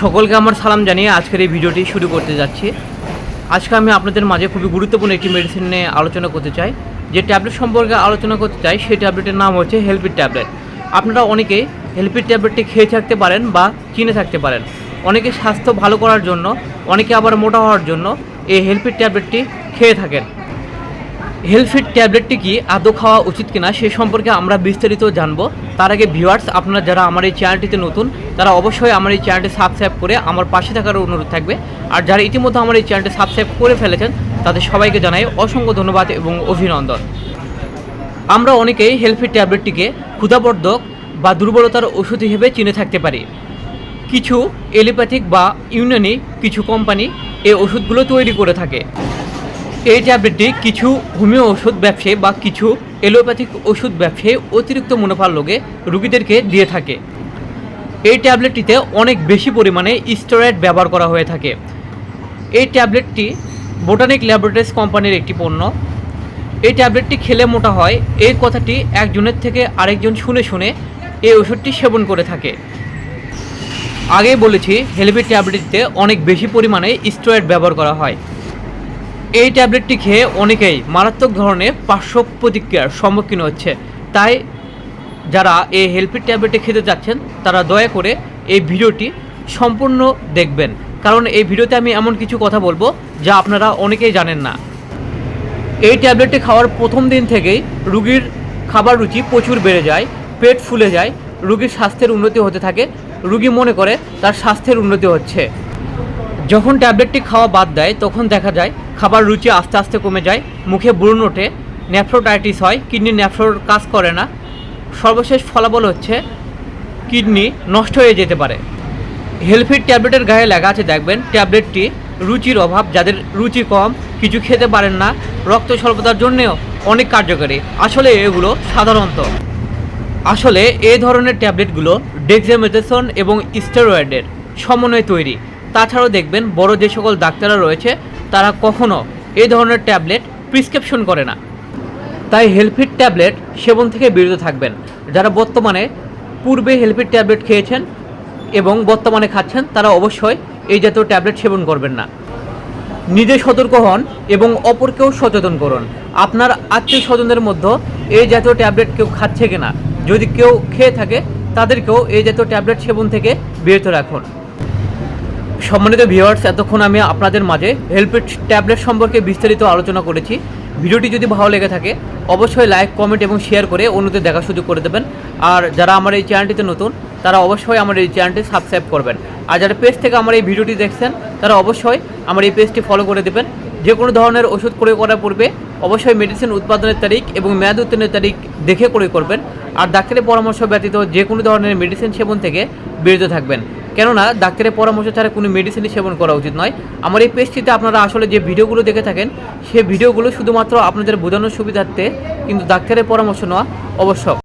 সকলকে আমার সালাম জানিয়ে আজকের এই ভিডিওটি শুরু করতে যাচ্ছি। আজকে আমি আপনাদের মাঝে খুবই গুরুত্বপূর্ণ একটি মেডিসিন নিয়ে আলোচনা করতে চাই। যে ট্যাবলেট সম্পর্কে আলোচনা করতে চাই, সেই ট্যাবলেটের নাম হচ্ছে হেলপিড ট্যাবলেট আপনারা অনেকেই হেলপিড ট্যাবলেটটি খেয়ে থাকতে পারেন বা চিনে থাকতে পারেন। অনেকে স্বাস্থ্য ভালো করার জন্য, অনেকে আবার মোটা হওয়ার জন্য এই হেলপিড ট্যাবলেটটি খেয়ে থাকেন। হেলফিট ট্যাবলেটটি কি আদৌ খাওয়া উচিত কিনা সে সম্পর্কে আমরা বিস্তারিত জানব। তার আগে ভিউয়ার্স আপনারা যারা আমার এই চ্যানেলটিতে নতুন, তারা অবশ্যই আমার এই চ্যানেলটি সাবস্ক্রাইব করে আমার পাশে থাকার অনুরোধ থাকবে। আর যারা ইতিমধ্যে আমার এই চ্যানেলটি সাবস্ক্রাইব করে ফেলেছেন, তাদের সবাইকে জানাই অসংখ্য ধন্যবাদ এবং অভিনন্দন। আমরা অনেকেই হেলফিট ট্যাবলেটটিকে ক্ষুধাবর্ধক বা দুর্বলতার ওষুধ হিসেবে চিনে থাকতে পারি। কিছু এলিপ্যাথিক বা ইউনানি কিছু কোম্পানি এই ওষুধগুলো তৈরি করে থাকে। এই ট্যাবলেটটি কিছু হোমিও ওষুধ ব্যবসায়ী বা কিছু এলোপ্যাথিক ওষুধ ব্যবসায়ী অতিরিক্ত মুনাফার লোকে রুগীদেরকে দিয়ে থাকে। এই ট্যাবলেটটিতে অনেক বেশি পরিমাণে স্টেরয়েড ব্যবহার করা হয়ে থাকে। এই ট্যাবলেটটি বোটানিক ল্যাবরেটরিজ কোম্পানির একটি পণ্য। এই ট্যাবলেটটি খেলে মোটা হয়। এই কথাটি একজনের থেকে আরেকজন শুনে শুনে এই ওষুধটি সেবন করে থাকে। আগেই বলেছি, হেলভি ট্যাবলেটটিতে অনেক বেশি পরিমাণে স্টেরয়েড ব্যবহার করা হয়। এই ট্যাবলেটটি খেয়ে অনেকেই মারাত্মক ধরনের পার্শ্ব প্রতিক্রিয়ার সম্মুখীন হচ্ছে। তাই যারা এই হেলপির ট্যাবলেটটি খেতে যাচ্ছেন তারা দয়া করে এই ভিডিওটি সম্পূর্ণ দেখবেন। কারণ এই ভিডিওতে আমি এমন কিছু কথা বলব যা আপনারা অনেকেই জানেন না। এই ট্যাবলেটটি খাওয়ার প্রথম দিন থেকেই রুগীর খাবার রুচি প্রচুর বেড়ে যায়, পেট ফুলে যায়, রুগীর স্বাস্থ্যের উন্নতি হতে থাকে, রুগী মনে করে তার স্বাস্থ্যের উন্নতি হচ্ছে। যখন ট্যাবলেটটি খাওয়া বাদ দেয়, তখন দেখা যায় খাবার রুচি আস্তে আস্তে কমে যায়, মুখে ব্রণ ওঠে, নেফ্রোটাইটিস হয় কিডনি নেফ্রোর কাজ করে না। সর্বশেষ ফলাফল হচ্ছে, কিডনি নষ্ট হয়ে যেতে পারে। হেলফিট ট্যাবলেটের গায়ে লেখা আছে, দেখবেন, ট্যাবলেটটি রুচির অভাব, যাদের রুচি কম, কিছু খেতে পারেন না, রক্ত স্বল্পতার জন্যেও অনেক কার্যকরী। আসলে এগুলো সাধারণত। আসলে এই ধরনের ট্যাবলেটগুলো ডেক্সামেথেসন এবং স্টেরয়েডের সমন্বয়ে তৈরি। তাছাড়াও দেখবেন বড় যে সকল ডাক্তাররা রয়েছে, তারা কখনো এই ধরনের ট্যাবলেট প্রিসক্রিপশন করে না। তাই হেলফিট ট্যাবলেট সেবন থেকে বিরত থাকবেন। যারা বর্তমানে পূর্বে হেলফিট ট্যাবলেট খেয়েছেন এবং বর্তমানে খাচ্ছেন, তারা অবশ্যই এই জাতীয় ট্যাবলেট সেবন করবেন না। নিজে সতর্ক হন এবং অপরকেও সচেতন করুন। আপনার আত্মীয় স্বজনদের মধ্যে এই জাতীয় ট্যাবলেট কেউ খাচ্ছে কিনা, যদি কেউ খেয়ে থাকে, তাদেরকেও এই জাতীয় ট্যাবলেট সেবন থেকে বিরত রাখুন। সম্মানিত ভিউয়ার্স এতক্ষণ আমি আপনাদের মাঝে হেল্পেট ট্যাবলেট সম্পর্কে বিস্তারিত আলোচনা করেছি। ভিডিওটি যদি ভালো লেগে থাকে, অবশ্যই লাইক কমেন্ট এবং শেয়ার করে অন্যদের দেখা সুযোগ করে দেবেন। আর যারা আমার এই চ্যানেলটিতে নতুন, তারা অবশ্যই আমার এই চ্যানেলটি সাবস্ক্রাইব করবেন। আর যারা পেজ থেকে আমার এই ভিডিওটি দেখছেন, তারা অবশ্যই আমার এই পেজটি ফলো করে দেবেন। যে কোনো ধরনের ওষুধ ক্রয় করার পূর্বে অবশ্যই মেডিসিন উৎপাদনের তারিখ এবং মেয়াদ উত্তীর্ণের তারিখ দেখে ক্রয় করবেন। আর ডাক্তারের পরামর্শ ব্যতীত যে কোনো ধরনের মেডিসিন সেবন থেকে বিরত থাকবেন। কেননা ডাক্তারের পরামর্শ ছাড়া কোনো মেডিসিনই সেবন করা উচিত নয়। আমার এই পেজটিতে আপনারা আসলে যে ভিডিওগুলো দেখে থাকেন সেই ভিডিওগুলো শুধুমাত্র আপনাদের বোঝানোর সুবিধার্থে কিন্তু ডাক্তারের পরামর্শ নেওয়া অবশ্যক